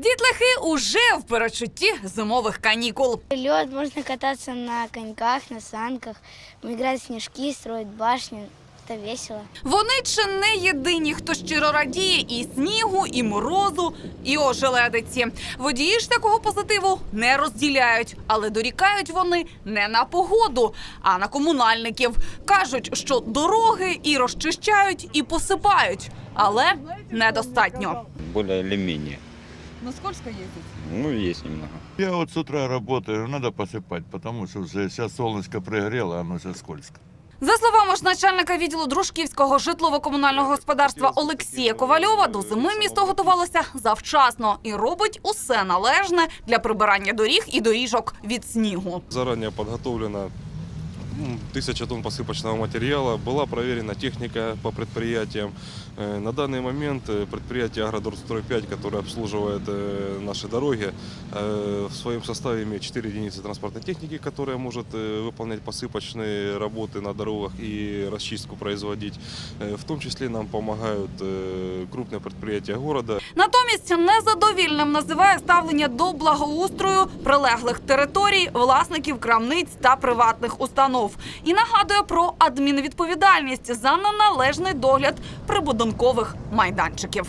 Дітлахи уже в перечутті зимових канікул. Лед, можно кататься на коньках, на санках, играть в снежки, строить башни. Это весело. Вони чи не єдині, хто щиро радіє і снігу, і морозу, і ожеледиці. Водії ж такого позитиву не розділяють, але дорікають вони не на погоду, а на комунальників. кажуть, що дороги і розчищають, і посипають, але недостатньо. более Ну скользко їздить? Ну, есть немного. Я вот с утра работаю, надо посыпать, потому что уже сейчас солнышко пригрело, а оно сейчас скользко. За словами ж начальника відділу дружківського житлово-комунального господарства Олексія Ковальова, до зими місто готувалося завчасно і робить усе належне для прибирання доріг і доріжок від снігу. Заранее подготовлено м, тысяча тонн посыпочного материала, была проверена техника по предприятиям. Э, На данный момент э, предприятие «Агродорстрой-5», которое обслуживает э, наши дороги, э, в своем составе имеет 4 единицы транспортной техники, которая может э, выполнять посыпочные работы на дорогах и расчистку производить. Э, В том числе нам помогают э, крупные предприятия города, Натомість незадовільним називає ставлення до благоустрою прилеглих територій, власників крамниць та приватних установ і нагадує про адмінвідповідальність за неналежний догляд прибудинкових майданчиків.